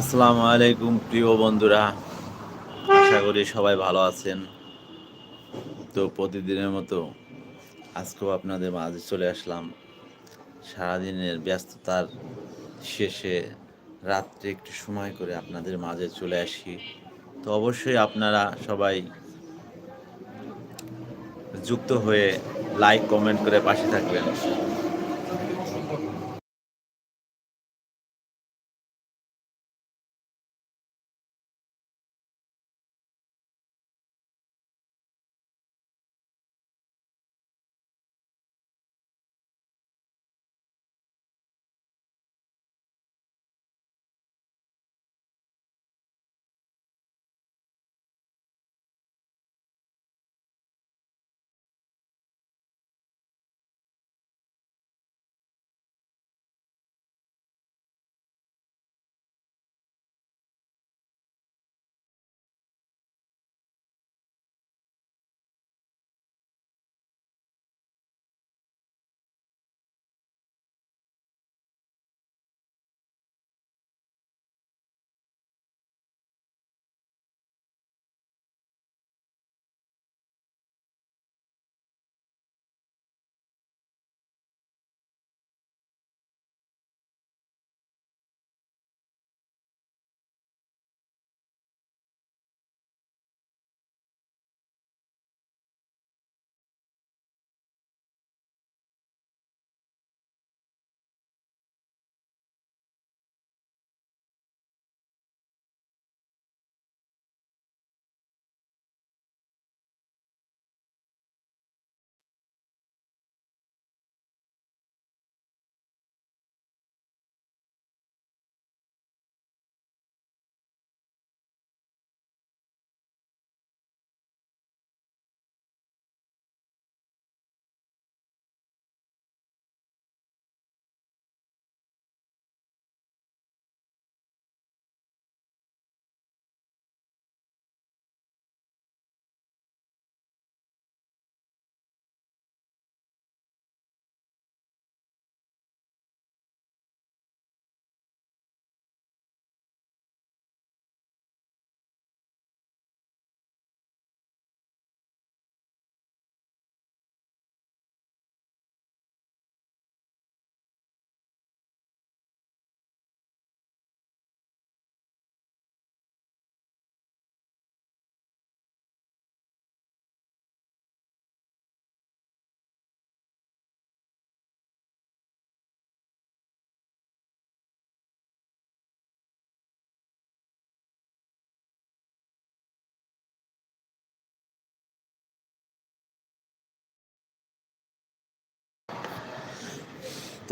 আসসালামু আলাইকুম, প্রিয় বন্ধুরা। আশা করি সবাই ভালো আছেন। তো প্রতিদিনের মতো আজকেও আপনাদের মাঝে চলে আসলাম। সারাদিনের ব্যস্ততার শেষে রাত্রে একটু সময় করে আপনাদের মাঝে চলে আসি। তো অবশ্যই আপনারা সবাই যুক্ত হয়ে লাইক কমেন্ট করে পাশে থাকবেন।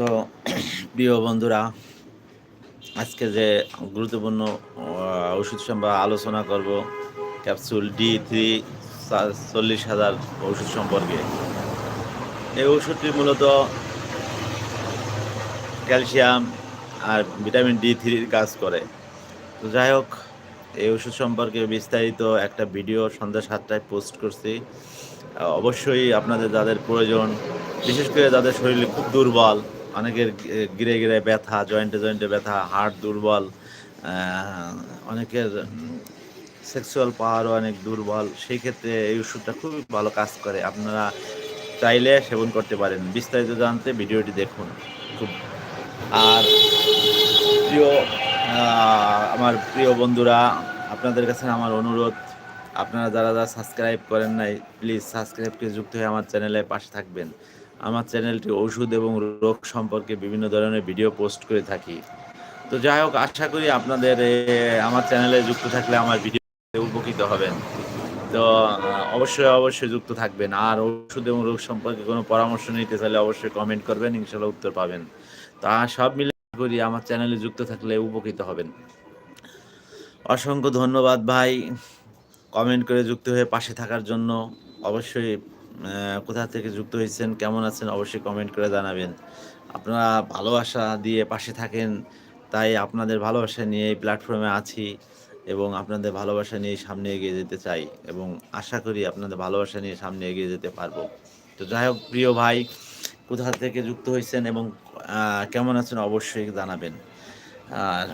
তো প্রিয় বন্ধুরা, আজকে যে গুরুত্বপূর্ণ ওষুধ সম্পর্কে আলোচনা করব, ক্যাপসুল ডি থ্রি চল্লিশ হাজার ওষুধ সম্পর্কে। এই ওষুধটি মূলত ক্যালসিয়াম আর ভিটামিন ডি থ্রির কাজ করে। তো যাই হোক, এই ওষুধ সম্পর্কে বিস্তারিত একটা ভিডিও সন্ধ্যা সাতটায় পোস্ট করছি। অবশ্যই আপনাদের যাদের প্রয়োজন, বিশেষ করে যাদের শরীর খুব দুর্বল অনেকের গিরে গিরে ব্যথা, জয়েন্টে জয়েন্টে ব্যথা হার্ট দুর্বল অনেকের সেক্সুয়াল পাওয়ারও অনেক দুর্বল। সেই ক্ষেত্রে এই ওষুধটা খুবই ভালো কাজ করে। আপনারা চাইলে সেবন করতে পারেন। বিস্তারিত জানতে ভিডিওটি দেখুন। খুব, আর প্রিয় আমার প্রিয় বন্ধুরা, আপনাদের কাছে আমার অনুরোধ, আপনারা যারা যারা সাবস্ক্রাইব করেন নাই প্লিজ সাবস্ক্রাইবকে যুক্ত হয়ে আমার চ্যানেলে পাশে থাকবেন। আমার চ্যানেলটি ওষুধ এবং রোগ সম্পর্কে বিভিন্ন ধরনের ভিডিও পোস্ট করে থাকি। তো যাই হোক, আশা করি আপনাদের আমার চ্যানেলে যুক্ত থাকলে আমার ভিডিও উপকৃত হবেন। তো অবশ্যই অবশ্যই যুক্ত থাকবেন। আর ওষুধ এবং রোগ সম্পর্কে কোনো পরামর্শ নিতে চাইলে অবশ্যই কমেন্ট করবেন, ইনশাল্লাহ উত্তর পাবেন। তা সব মিলে করি আমার চ্যানেলে যুক্ত থাকলে উপকৃত হবেন। অসংখ্য ধন্যবাদ ভাই। কমেন্ট করে যুক্ত হয়ে পাশে থাকার জন্য অবশ্যই কোথা থেকে যুক্ত হয়েছেন, কেমন আছেন, অবশ্যই কমেন্ট করে জানাবেন। আপনারা ভালোবাসা দিয়ে পাশে থাকেন, তাই আপনাদের ভালোবাসা নিয়ে এই প্ল্যাটফর্মে আছি এবং আপনাদের ভালোবাসা নিয়ে সামনে এগিয়ে যেতে চাই এবং আশা করি আপনাদের ভালোবাসা নিয়ে সামনে এগিয়ে যেতে পারব। তো যাই হোক, প্রিয় ভাই, কোথা থেকে যুক্ত হয়েছেন এবং কেমন আছেন অবশ্যই জানাবেন। আর,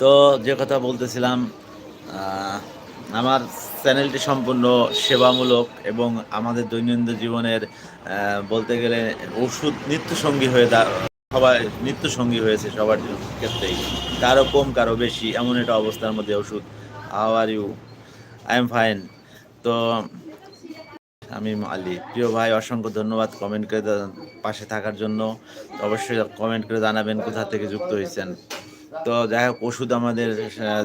তো যে কথা বলতেছিলাম আমার চ্যানেলটি সম্পূর্ণ সেবামূলক এবং আমাদের দৈনন্দিন জীবনের বলতে গেলে ওষুধ নিত্যসঙ্গী হয়ে সবাই নিত্যসঙ্গী হয়েছে সবার ক্ষেত্রেই। কারও কম, কারও বেশি, এমন একটা অবস্থার মধ্যে ওষুধ। How are you I am fine তো আমি আলী। প্রিয় ভাই, অসংখ্য ধন্যবাদ কমেন্ট করে পাশে থাকার জন্য। অবশ্যই কমেন্ট করে জানাবেন কোথা থেকে যুক্ত হয়েছেন। তো যাই হোক, ওষুধ আমাদের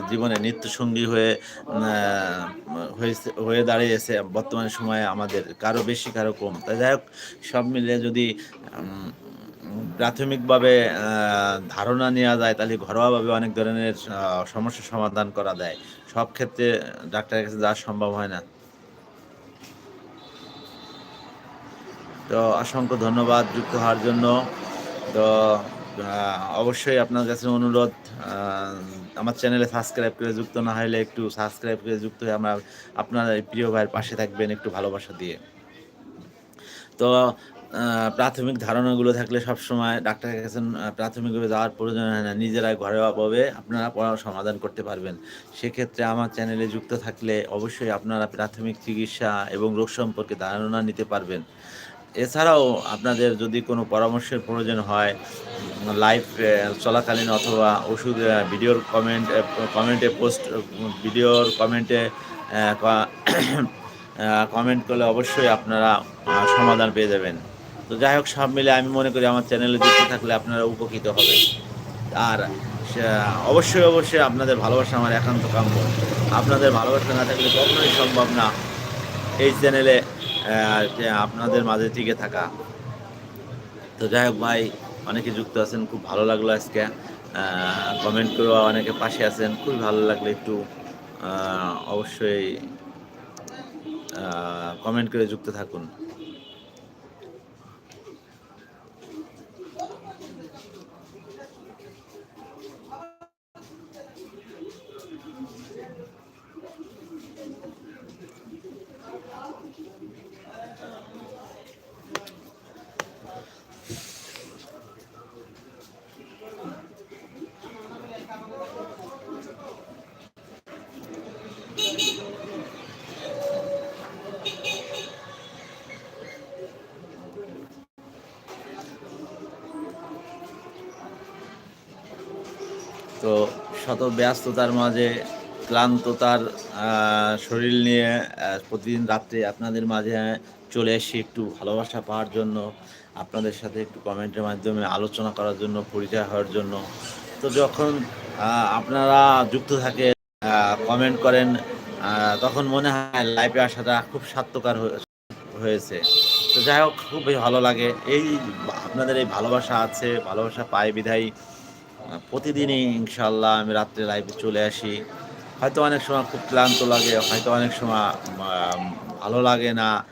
জীবনে নিত্যসঙ্গী হয়ে হয়েছে, হয়ে দাঁড়িয়েছে বর্তমান সময়ে আমাদের, কারও বেশি, কারও কম। তাই যাই হোক, সব মিলিয়ে যদি প্রাথমিকভাবে ধারণা নেওয়া যায়, তাহলে ঘরোয়াভাবে অনেক ধরনের সমস্যার সমাধান করা যায় সব ক্ষেত্রে ডাক্তারের কাছে যাওয়া সম্ভব হয় না। তো অসংখ্য ধন্যবাদ যুক্ত হওয়ার জন্য। তো অবশ্যই আপনার কাছে অনুরোধ আমার চ্যানেলে সাবস্ক্রাইব করে যুক্ত না হলে একটু সাবস্ক্রাইব করে যুক্ত হয়ে আমরা আপনার প্রিয় ভাইয়ের পাশে থাকবেন একটু ভালোবাসা দিয়ে। তো প্রাথমিক ধারণাগুলো থাকলে সবসময় ডাক্তারের কাছে প্রাথমিকভাবে যাওয়ার প্রয়োজন হয় না নিজেরাই ঘরোয়াভাবে আপনারা পড়া সমাধান করতে পারবেন। সেক্ষেত্রে আমার চ্যানেলে যুক্ত থাকলে অবশ্যই আপনারা প্রাথমিক চিকিৎসা এবং রোগ সম্পর্কে ধারণা নিতে পারবেন। এছাড়াও আপনাদের যদি কোনো পরামর্শের প্রয়োজন হয় লাইভ চলাকালীন অথবা ওষুধ ভিডিওর কমেন্ট কমেন্টে পোস্ট ভিডিওর কমেন্টে কমেন্ট করলে অবশ্যই আপনারা সমাধান পেয়ে যাবেন। তো যাই হোক, সব মিলে আমি মনে করি আমার চ্যানেলে যুক্ত থাকলে আপনারা উপকৃত হবেন। আর অবশ্যই অবশ্যই আপনাদের ভালোবাসা আমার একান্ত কাম্য। আপনাদের ভালোবাসা না থাকলে কখনোই সম্ভব না। এই চ্যানেলে আপনাদের মাঝে টিকে থাকা। তো যাই হোক ভাই, অনেকে যুক্ত আছেন, খুব ভালো লাগল আজকে। কমেন্ট করে অনেকে পাশে আছেন, খুবই ভালো লাগল একটু। অবশ্যই কমেন্ট করে যুক্ত থাকুন। তো শত ব্যস্ততার মাঝে, ক্লান্ততার শরীর নিয়ে প্রতিদিন রাত্রে আপনাদের মাঝে চলে এসে একটু ভালোবাসা পাওয়ার জন্য, আপনাদের সাথে একটু কমেন্টের মাধ্যমে আলোচনা করার জন্য, পরিচয় হওয়ার জন্য। তো যখন আপনারা যুক্ত থাকে কমেন্ট করেন তখন মনে হয় লাইভে আসাটা খুব স্বার্থকার হয়ে- হয়েছে। তো যাই হোক, খুবই ভালো লাগে। এই আপনাদের এই ভালোবাসা আছে, ভালোবাসা পাই বিধায় প্রতিদিনই ইনশাল্লাহ আমি রাত্রে লাইভে চলে আসি। হয়তো অনেক সময় খুব ক্লান্ত লাগে, হয়তো অনেক সময় ভালো লাগে না।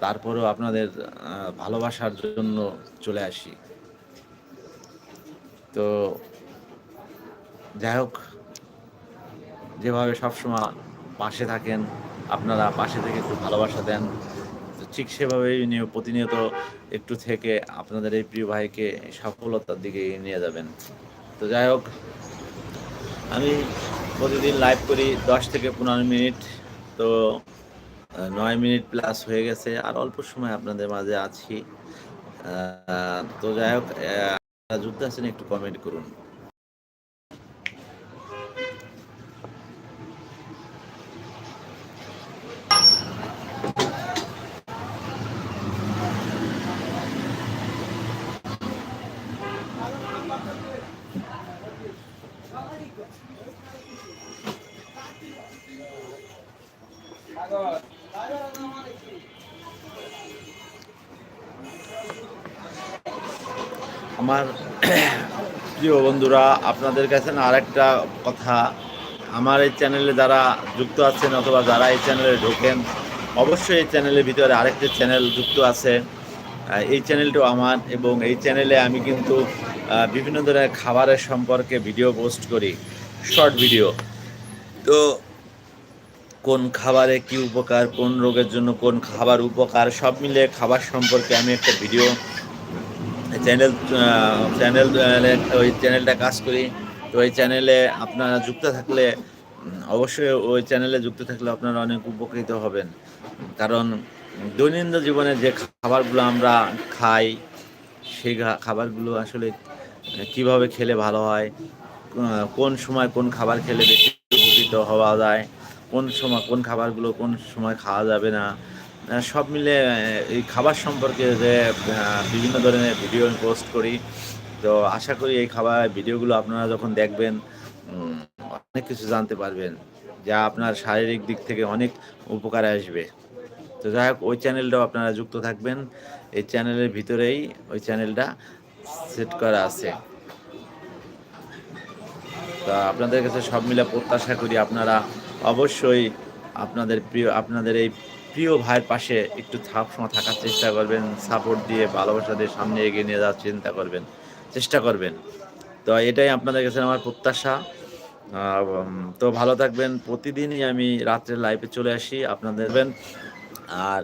তারপরেও আপনাদের ভালোবাসার জন্য চলে আসি। তো যাই হোক, যেভাবে সবসময় পাশে থাকেন, আপনারা পাশে থেকে একটু ভালোবাসা দেন। ঠিক সেভাবেই নিয়ে- প্রতিনিয়ত একটু থেকে আপনাদের এই প্রিয় ভাইকে সফলতার দিকে নিয়ে যাবেন। তো যাই হোক, আমি প্রতিদিন লাইভ করি দশ থেকে পনেরো মিনিট। তো নয় মিনিট প্লাস হয়ে গেছে, আর অল্প সময় আপনাদের মাঝে আছি। তো যাই হোক যুক্ত আছেন একটু কমেন্ট করুন। আমার প্রিয় বন্ধুরা, আপনাদের কাছে না আরেকটা কথা। আমার এই চ্যানেলে যারা যুক্ত আছেন অথবা যারা এই চ্যানেলে ঢোকেন, অবশ্যই এই চ্যানেলের ভিতরে আরেকটি চ্যানেল যুক্ত আছে। এই চ্যানেলটাও আমার এবং এই চ্যানেলে আমি কিন্তু বিভিন্ন ধরনের খাবারের সম্পর্কে ভিডিও পোস্ট করি, শর্ট ভিডিও। তো কোন খাবারে কি উপকার, কোন রোগের জন্য কোন খাবার উপকার, সব মিলে খাবার সম্পর্কে আমি একটা ভিডিও চ্যানেল চ্যানেল ওই চ্যানেলটা কাজ করি। তো ওই চ্যানেলে আপনারা যুক্ত থাকলে, অবশ্যই ওই চ্যানেলে যুক্ত থাকলে আপনারা অনেক উপকৃত হবেন। কারণ দৈনন্দিন জীবনে যে খাবারগুলো আমরা খাই, সেই খাবারগুলো আসলে কীভাবে খেলে ভালো হয় কোন সময় কোন খাবার খেলে বেশি উপকৃত হওয়া যায় কোন সময়, কোন খাবারগুলো কোন সময় খাওয়া যাবে না সব মিলে এই খাবার সম্পর্কে যে বিভিন্ন ধরনের ভিডিও আমি পোস্ট করি। তো আশা করি এই খাবার, ভিডিওগুলো আপনারা যখন দেখবেন অনেক কিছু জানতে পারবেন, যা আপনার শারীরিক দিক থেকে অনেক উপকারে আসবে। তো যাই হোক, ওই চ্যানেলটাও আপনারা যুক্ত থাকবেন। এই চ্যানেলের ভিতরেই ওই চ্যানেলটা সেট করা আছে। তা আপনাদের কাছে সব মিলে প্রত্যাশা করি আপনারা অবশ্যই আপনাদের প্রিয় আপনাদের এই প্রিয় ভাইয়ের পাশে একটু থাক সময় থাকার চেষ্টা করবেন সাপোর্ট দিয়ে, ভালোবাসা দিয়ে সামনে এগিয়ে নিয়ে যাওয়ার চিন্তা করবেন, চেষ্টা করবেন। তো এটাই আপনাদের কাছে আমার প্রত্যাশা। তো ভালো থাকবেন। প্রতিদিনই আমি রাত্রে লাইভে চলে আসি, আপনাদের আর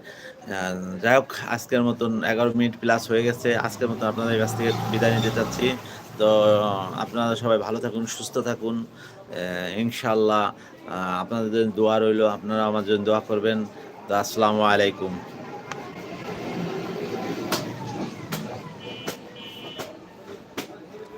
যাই হোক, আজকের মতন এগারো মিনিট প্লাস হয়ে গেছে। আজকের মতন আপনাদের কাছ থেকে বিদায় নিতে চাচ্ছি। তো, আপনারা সবাই ভালো থাকুন, সুস্থ থাকুন। ইনশাল্লাহ আপনাদের জন্য দোয়া রইল, আপনারা আমার জন্য দোয়া করবেন। তো, আসসালামু আলাইকুম।